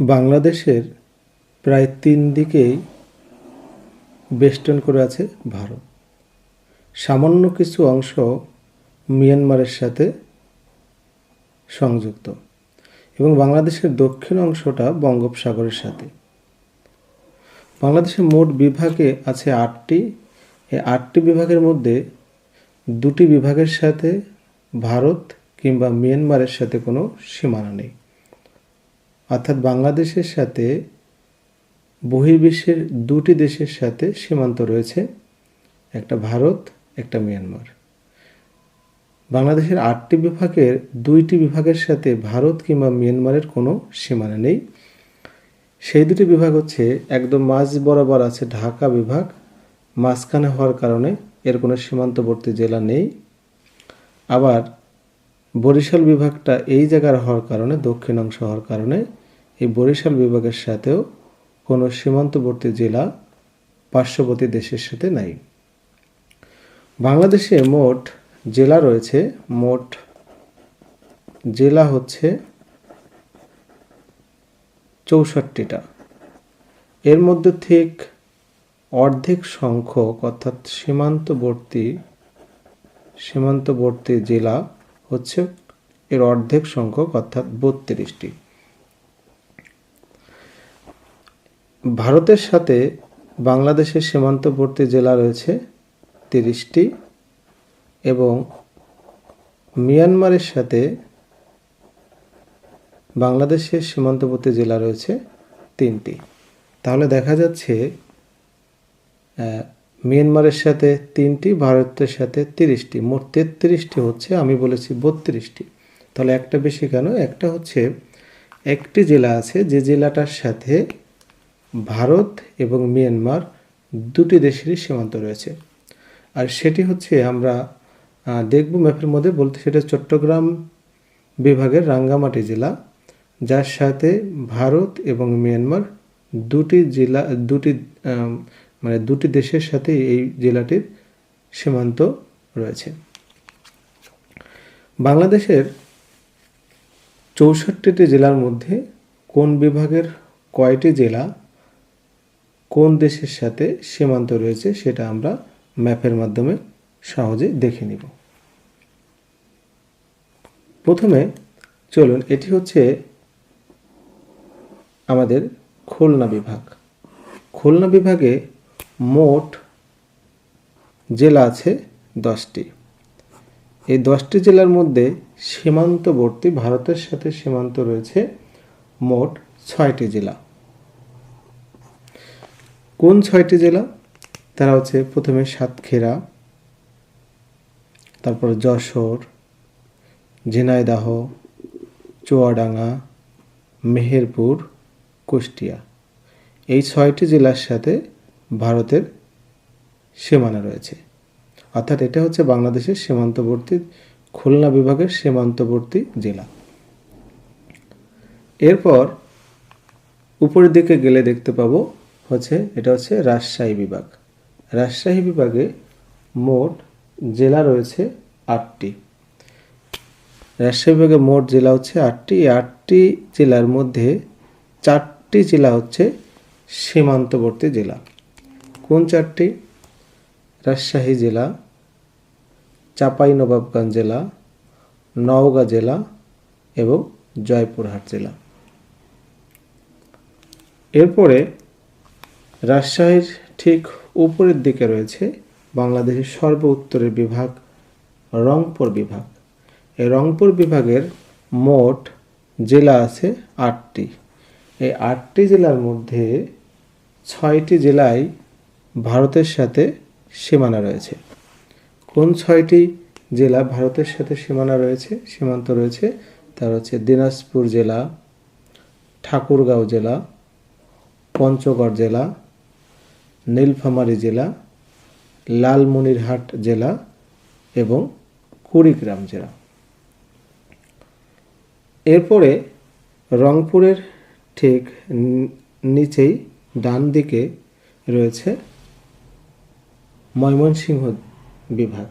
বাংলাদেশের প্রায় তিন দিকেই বেষ্টন করে আছে ভারত। সামান্য কিছু অংশ মিয়ানমারের সাথে সংযুক্ত এবং বাংলাদেশের দক্ষিণ অংশটা বঙ্গোপসাগরের সাথে। বাংলাদেশের মোট বিভাগে আছে আটটি। এই আটটি বিভাগের মধ্যে দুটি বিভাগের সাথে ভারত কিংবা মিয়ানমারের সাথে কোনো সীমানা নেই। অর্থাৎ বাংলাদেশের সাথে বহির্বিশ্বের দুটি দেশের সাথে সীমান্ত রয়েছে, একটা ভারত, একটা মিয়ানমার। বাংলাদেশের আটটি বিভাগের দুইটি বিভাগের সাথে ভারত কিংবা মিয়ানমারের কোনো সীমানা নেই। সেই দুটি বিভাগ হচ্ছে একদম মাঝ বরাবর আছে ঢাকা বিভাগ, মাঝখানে হওয়ার কারণে এর কোনো সীমান্তবর্তী জেলা নেই। আবার বরিশাল বিভাগটা এই জায়গার হওয়ার কারণে দক্ষিণ অংশ হওয়ার কারণে এই বরিশাল বিভাগের সাথেও কোনো সীমান্তবর্তী জেলা পার্শ্ববর্তী দেশের সাথে নাই। বাংলাদেশে মোট জেলা রয়েছে, মোট জেলা হচ্ছে চৌষট্টিটা। এর মধ্যে ঠিক অর্ধেক সংখ্যক অর্থাৎ সীমান্তবর্তী সীমান্তবর্তী জেলা হচ্ছে এর অর্ধেক সংখ্যক অর্থাৎ বত্রিশটি। ভারতের সাথে বাংলাদেশের সীমান্তবর্তী জেলা রয়েছে তিরিশটি এবং মিয়ানমারের সাথে বাংলাদেশের সীমান্তবর্তী জেলা রয়েছে তিনটি। তাহলে দেখা যাচ্ছে মিয়ানমারের সাথে তিনটি, ভারতের সাথে তিরিশটি। মোট তেত্রিশটি হচ্ছে, আমি বলেছি বত্রিশটি। তাহলে একটা বেশি কেন? একটা হচ্ছে, একটি জেলা আছে যে জেলাটার সাথে ভারত এবং মিয়ানমার দুটি দেশেরই সীমান্ত রয়েছে। আর সেটি হচ্ছে আমরা দেখব ম্যাপের মধ্যে, বলতে সেটা চট্টগ্রাম বিভাগের রাঙ্গামাটি জেলা, যার সাথে ভারত এবং মিয়ানমার দুটি জেলা, দুটি মানে দুটি দেশের সাথে এই জেলাটির সীমান্ত রয়েছে। বাংলাদেশের চৌষট্টিটি জেলার মধ্যে কোন বিভাগের কয়টি জেলা কোন দেশের সাথে সীমান্ত রয়েছে সেটা আমরা ম্যাপের মাধ্যমে সহজে দেখে নিব। প্রথমে চলুন, এটি হচ্ছে আমাদের খুলনা বিভাগ। খুলনা বিভাগে মোট জেলা আছে দশটি। এই দশটি জেলার মধ্যে সীমান্তবর্তী, ভারতের সাথে সীমান্ত রয়েছে মোট ছয়টি জেলা। কোন ছয়টি জেলা? তারা হচ্ছে প্রথমে সাতক্ষীরা, তারপর যশোর, ঝিনাইদাহ, চুয়াডাঙ্গা, মেহেরপুর, কুষ্টিয়া। এই ছয়টি জেলার সাথে ভারতের সীমানা রয়েছে। অর্থাৎ এটা হচ্ছে বাংলাদেশের সীমান্তবর্তী, খুলনা বিভাগের সীমান্তবর্তী জেলা। এরপর উপরের দিকে গেলে দেখতে পাবো হচ্ছে, এটা হচ্ছে রাজশাহী বিভাগ। রাজশাহী বিভাগে মোট জেলা রয়েছে আটটি। রাজশাহী বিভাগে মোট জেলা হচ্ছে আটটি। এই আটটি জেলার মধ্যে চারটি জেলা হচ্ছে সীমান্তবর্তী জেলা। কোন চারটি? রাজশাহী জেলা চাঁপাইনবাবগঞ্জ জেলা, নওগাঁ জেলা এবং জয়পুরহাট জেলা। এরপরে রাজশাহীর ঠিক উপরের দিকে রয়েছে বাংলাদেশের সর্ব উত্তরের বিভাগ, রংপুর বিভাগ। এই রংপুর বিভাগের মোট জেলা আছে আটটি। এই আটটি জেলার মধ্যে ছয়টি জেলায় ভারতের সাথে সীমানা রয়েছে। কোন ছয়টি জেলা ভারতের সাথে সীমানা রয়েছে, সীমান্ত রয়েছে, তার হচ্ছে দিনাজপুর জেলা, ঠাকুরগাঁও জেলা, পঞ্চগড় জেলা নীলফামারী জেলা, লালমনিরহাট জেলা এবং কুড়িগ্রাম জেলা। এরপরে রংপুরের ঠিক নিচেই ডান দিকে রয়েছে ময়মনসিংহ বিভাগ।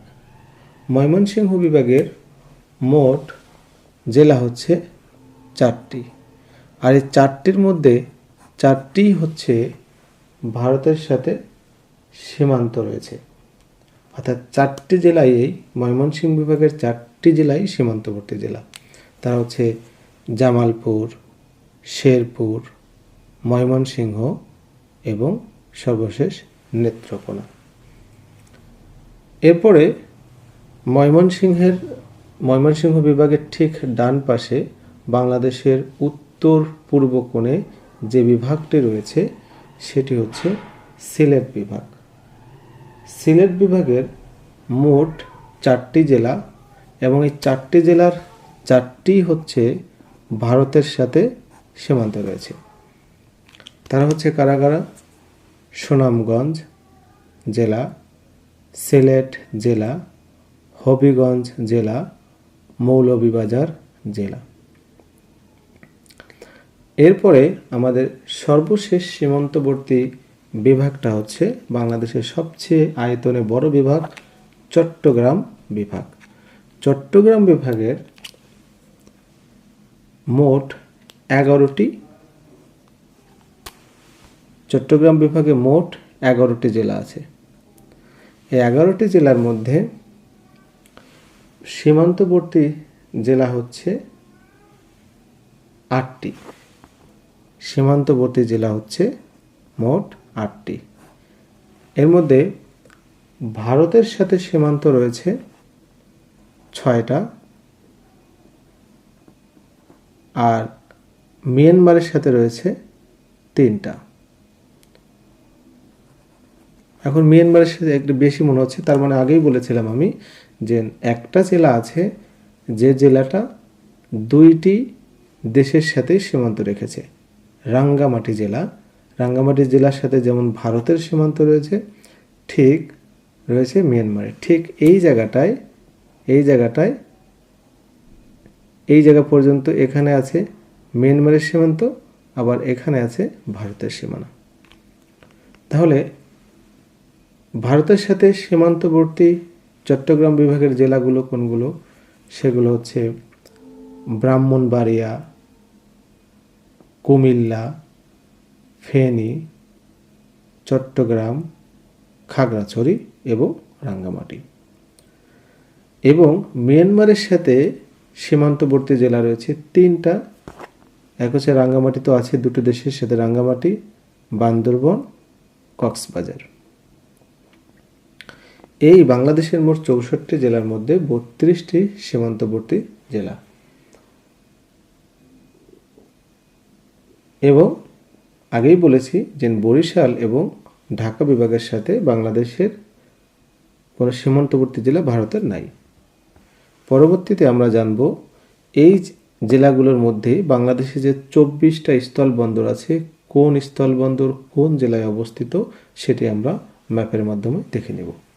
ময়মনসিংহ বিভাগের মোট জেলা হচ্ছে চারটি। আর এই চারটির মধ্যে চারটি হচ্ছে ভারতের সাথে সীমান্ত রয়েছে। অর্থাৎ চারটি জেলায় এই ময়মনসিংহ বিভাগের চারটি জেলাই সীমান্তবর্তী জেলা। তারা হচ্ছে জামালপুর, শেরপুর, ময়মনসিংহ এবং সর্বশেষ নেত্রকোনা। এরপরে ময়মনসিংহের, ময়মনসিংহ বিভাগের ঠিক ডান পাশে বাংলাদেশের উত্তর পূর্ব কোণে যে বিভাগটি রয়েছে সেটি হচ্ছে সিলেট বিভাগ। সিলেট বিভাগের মোট চারটি জেলা এবং এই চারটি জেলার চারটি হচ্ছে ভারতের সাথে সীমান্তে রয়েছে। তারা হচ্ছে কারা কারা সুনামগঞ্জ জেলা, সিলেট জেলা, হবিগঞ্জ জেলা, মৌলভীবাজার জেলা। এরপরে আমাদের সর্বশেষ সীমান্তবর্তী বিভাগটা হচ্ছে বাংলাদেশের সবচেয়ে আয়তনে বড় বিভাগ চট্টগ্রাম বিভাগ। চট্টগ্রাম বিভাগের মোট এগারোটি চট্টগ্রাম বিভাগে মোট এগারোটি জেলা আছে। এই এগারোটি জেলার মধ্যে সীমান্তবর্তী জেলা হচ্ছে আটটি। সীমান্তবর্তী জেলা হচ্ছে মোট আটটি। এর মধ্যে ভারতের সাথে সীমান্ত রয়েছে ছয়টা আর মিয়ানমারের সাথে রয়েছে তিনটা। এখন মিয়ানমারের সাথে একটু বেশি মনে হচ্ছে, তার মানে আগেই বলেছিলাম আমি যে একটা জেলা আছে যে জেলাটা দুইটি দেশের সাথে সীমান্ত রেখেছে। রাঙ্গামাটি জেলা। রাঙ্গামাটি জেলার সাথে যেমন ভারতের সীমান্ত রয়েছে, ঠিক রয়েছে মিয়ানমারের। ঠিক এই জায়গাটায় এই জায়গাটায়, এই জায়গা পর্যন্ত এখানে আছে মিয়ানমারের সীমান্ত, আবার এখানে আছে ভারতের সীমানা। তাহলে ভারতের সাথে সীমান্তবর্তী চট্টগ্রাম বিভাগের জেলাগুলো কোনগুলো? সেগুলো হচ্ছে ব্রাহ্মণবাড়িয়া কুমিল্লা, ফেনী, চট্টগ্রাম, খাগড়াছড়ি এবং রাঙ্গামাটি। এবং মিয়ানমারের সাথে সীমান্তবর্তী জেলা রয়েছে তিনটা। এক হচ্ছে রাঙ্গামাটি তো আছে দুটো দেশের সাথে, রাঙ্গামাটি, বান্দরবন, কক্সবাজার। এই বাংলাদেশের মোট চৌষট্টি জেলার মধ্যে বত্রিশটি সীমান্তবর্তী জেলা। এবং আগেই বলেছি যে বরিশাল এবং ঢাকা বিভাগের সাথে বাংলাদেশের কোনো সীমান্তবর্তী জেলা ভারতের নাই। পরবর্তীতে আমরা জানব এই জেলাগুলোর মধ্যে বাংলাদেশে যে চব্বিশটা স্থলবন্দর আছে, কোন স্থলবন্দর কোন জেলায় অবস্থিত, সেটি আমরা ম্যাপের মাধ্যমে দেখে নেব।